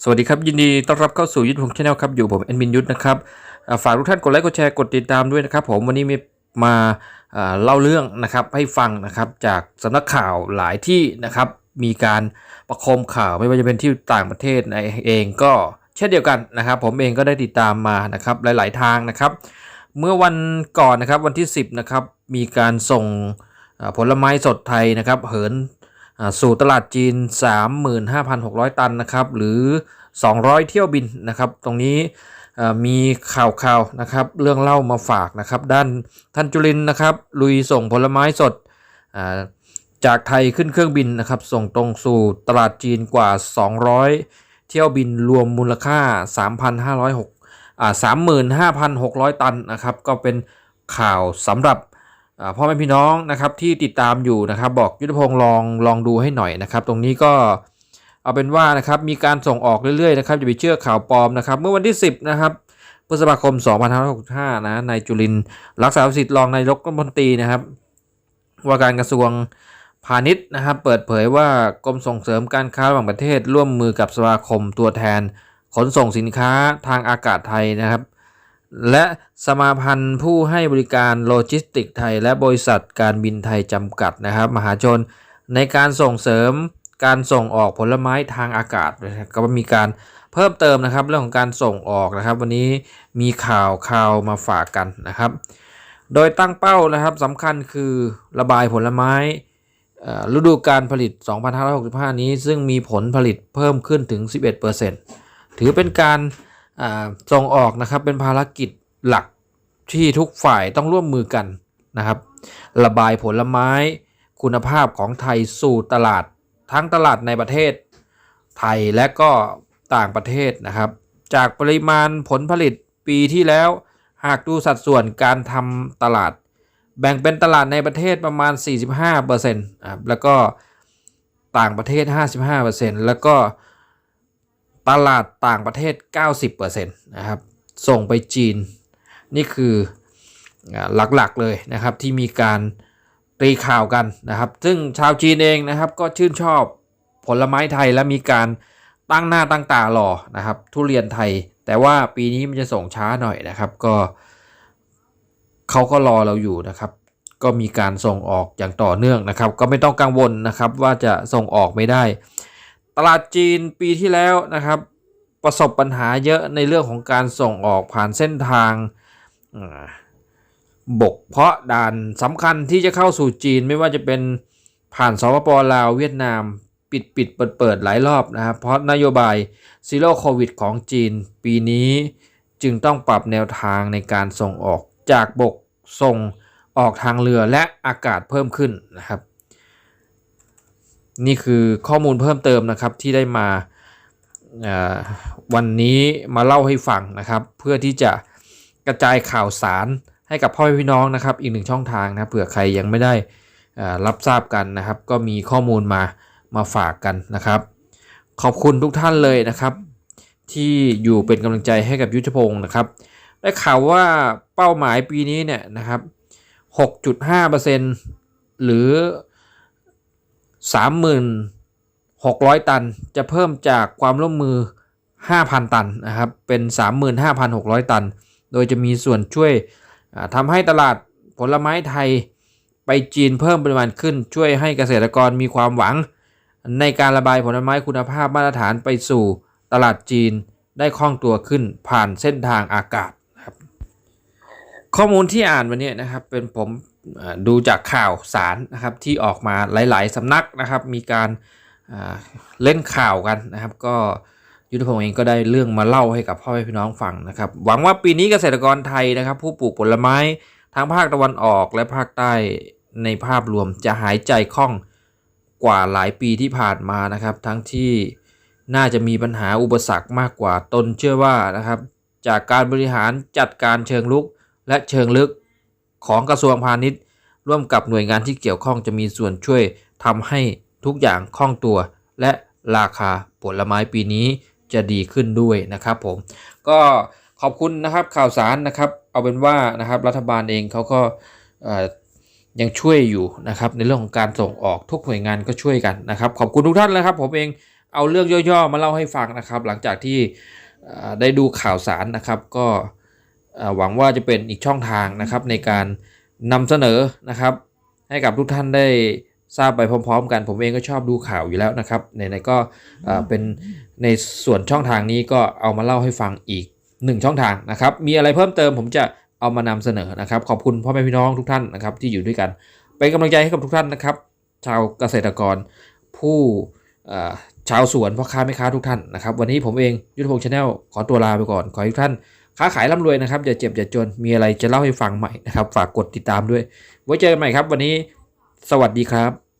สวัสดีครับ ยินดีต้อนรับเข้าสู่ยุทธพงศ์ชาแนลครับ อยู่ผมแอดมินยุทธนะครับฝากทุกท่านกดไลค์กดแชร์กดติดตามด้วยนะครับ ผมวันนี้มีมาเล่าเรื่องนะครับให้ฟังนะครับจากสำนักข่าวหลายที่นะครับ มีการประคมข่าวไม่ว่าจะเป็นที่ต่างประเทศเองก็เช่นเดียวกันนะครับ ผมเองก็ได้ติดตามมานะครับหลาย ๆ ทางนะครับ เมื่อวันก่อนนะครับวันที่ 10นะครับมีการส่งผลไม้สดไทยนะครับ เหิน สู่ตลาดจีน 35,600 ตันนะครับหรือ 200 เที่ยวบินนะครับ ตรงนี้มีข่าวข่าวๆนะครับ เรื่องเล่ามาฝากนะครับ ด้านท่านจุลินนะครับ ลุยส่งผลไม้สดจากไทยขึ้นเครื่องบินนะครับ ส่งตรงสู่ตลาดจีนกว่า 200 เที่ยวบินรวมมูลค่า 3,506อ่า35,600 ตันนะครับ ก็เป็นข่าวสำหรับ พ่อแม่พี่น้องนะครับที่ติดตามอยู่นะครับ บอกยุทธพงศ์ลองลองดูให้หน่อยนะครับ ตรงนี้ก็เอาเป็นว่านะครับมีการส่งออกเรื่อยๆนะครับอย่าไปเชื่อข่าวปลอมนะครับ เมื่อวันที่ 10 นะครับพฤษภาคม 2565 นะนายจุลินร์รักษาสิทธิ์รองนายกรัฐมนตรีนะครับ ว่าการกระทรวงพาณิชย์นะครับ เปิดเผยว่ากรมส่งเสริมการค้าระหว่างประเทศร่วมมือกับสมาคมตัวแทนขนส่งสินค้าทางอากาศไทยนะครับ และสมาพันธ์ผู้ให้บริการโลจิสติกส์ไทย และบริษัทการบินไทยจำกัดนะครับ มหาชนในการส่งเสริมการส่งออกผลไม้ทางอากาศก็มีการเพิ่มเติมนะครับเรื่องของการส่งออกนะครับ วันนี้มีข่าวข่าวมาฝากกันนะครับ โดยตั้งเป้านะครับสำคัญคือระบายผลไม้ฤดูการผลิต 2565 นี้ ซึ่งมีผลผลิตเพิ่มขึ้นถึง 11%ถือเป็นการ ส่งออกนะครับเป็นภารกิจหลักที่ทุกฝ่ายต้องร่วมมือกันนะครับ ระบายผลไม้คุณภาพของไทยสู่ตลาดทั้งตลาดในประเทศ ไทยและก็ต่างประเทศนะครับ จากปริมาณผลผลิตปีที่แล้ว หากดูสัดส่วนการทำตลาด แบ่งเป็นตลาดในประเทศประมาณ 45%นะครับแล้วก็ต่างประเทศ 55%แล้วก็ ตลาดต่างประเทศ 90%นะครับ ส่งไปจีน นี่คือหลักๆเลยนะครับที่มีการตีข่าวกันนะครับ ซึ่งชาวจีนเองนะครับก็ชื่นชอบผลไม้ไทยและมีการตั้งหน้าตั้งตารอนะครับ ทุเรียนไทย แต่ว่าปีนี้มันจะส่งช้าหน่อยนะครับ ก็เขาก็รอเราอยู่นะครับ ก็มีการส่งออกอย่างต่อเนื่องนะครับ ก็ไม่ต้องกังวลนะครับว่าจะส่งออกไม่ได้ ตลาดจีนปีที่แล้วนะครับ ประสบปัญหาเยอะในเรื่องของการส่งออกผ่านเส้นทางบกเพราะด่านสำคัญที่จะเข้าสู่จีนไม่ว่าจะเป็นผ่านสปปลาวเวียดนาม ปิดปิดเปิดเปิดหลายรอบนะครับ เพราะนโยบายซีโร่โควิดของจีน ปีนี้จึงต้องปรับแนวทางในการส่งออกจากบกส่งออกทางเรือและอากาศเพิ่มขึ้นนะครับ นี่คือข้อมูลเพิ่มเติมนะครับที่ได้มาวันนี้มาเล่าให้ฟังนะครับ เพื่อที่จะกระจายข่าวสารให้กับพ่อแม่พี่น้องนะครับ อีกหนึ่งช่องทางนะเผื่อใครยังไม่ได้รับทราบกันนะครับ ก็มีข้อมูลมามาฝากกันนะครับ ขอบคุณทุกท่านเลยนะครับ ที่อยู่เป็นกำลังใจให้กับยุทธพงศ์นะครับ ได้ข่าวว่าเป้าหมายปีนี้เนี่ยนะครับ 6.5%หรือ 3,600 ตัน จะเพิ่มจากความร่วมมือ 5,000 ตันนะครับ เป็น 35,600 ตัน โดยจะมีส่วนช่วยทำให้ตลาดผลไม้ไทยไปจีนเพิ่มปริมาณขึ้น ช่วยให้เกษตรกรมีความหวัง ในการระบายผลไม้คุณภาพมาตรฐานไปสู่ตลาดจีนได้คล่องตัวขึ้นผ่านเส้นทางอากาศนะครับ ข้อมูลที่อ่านวันนี้นะครับ เป็นผม ดูจากข่าวสารนะครับที่ออกมาหลายๆสำนักนะครับ มีการเล่นข่าวกันนะครับ ก็ยุทธพงศ์เองก็ได้เรื่องมาเล่าให้กับพ่อแม่พี่น้องฟังนะครับ หวังว่าปีนี้เกษตรกรไทยนะครับ ผู้ปลูกผลไม้ทั้งภาคตะวันออกและภาคใต้ในภาพรวมจะหายใจคล่องกว่าหลายปีที่ผ่านมานะครับ ทั้งที่น่าจะมีปัญหาอุปสรรคมากกว่าตนเชื่อว่านะครับ จากการบริหารจัดการเชิงลุกและเชิงลึก ของกระทรวงพาณิชย์ ร่วมกับหน่วยงานที่เกี่ยวข้องจะมีส่วนช่วยทำให้ทุกอย่างคล่องตัว และราคาผลไม้ปีนี้จะดีขึ้นด้วยนะครับผมก็ขอบคุณนะครับข่าวสารนะครับ เอาเป็นว่านะครับรัฐบาลเองเขาก็ยังช่วยอยู่นะครับในเรื่องของการส่งออกทุกหน่วยงานก็ช่วยกันนะครับ ขอบคุณทุกท่านเลยครับ ผมเองเอาเรื่องย่อๆมาเล่าให้ฟังนะครับ หลังจากที่ได้ดูข่าวสารนะครับก็ หวังว่าจะเป็นอีกช่องทางนะครับในการนำเสนอนะครับ ให้กับทุกท่านได้ทราบไปพร้อม ๆ กันผมเองก็ชอบดูข่าวอยู่แล้วนะครับไหนๆก็เป็นในส่วนช่องทางนี้ก็เอามาเล่าให้ฟังอีกหนึ่งช่องทางนะครับ มีอะไรเพิ่มเติมผมจะเอามานำเสนอนะครับ ขอบคุณพ่อแม่พี่น้องทุกท่านนะครับที่อยู่ด้วยกัน เป็นกำลังใจให้กับทุกท่านนะครับ ชาวเกษตรกร ผู้ชาวสวนพ่อค้าแม่ค้าทุกท่านนะครับ วันนี้ผมเองยุทธพงศ์ชาแนลขอตัวลาไปก่อน ขอให้ทุกท่าน ค้าขายร่ำรวยนะครับ อย่าเจ็บอย่าจน มีอะไรจะเล่าให้ฟังใหม่นะครับ ฝากกดติดตามด้วย ไว้เจอกันใหม่ครับ วันนี้ สวัสดีครับ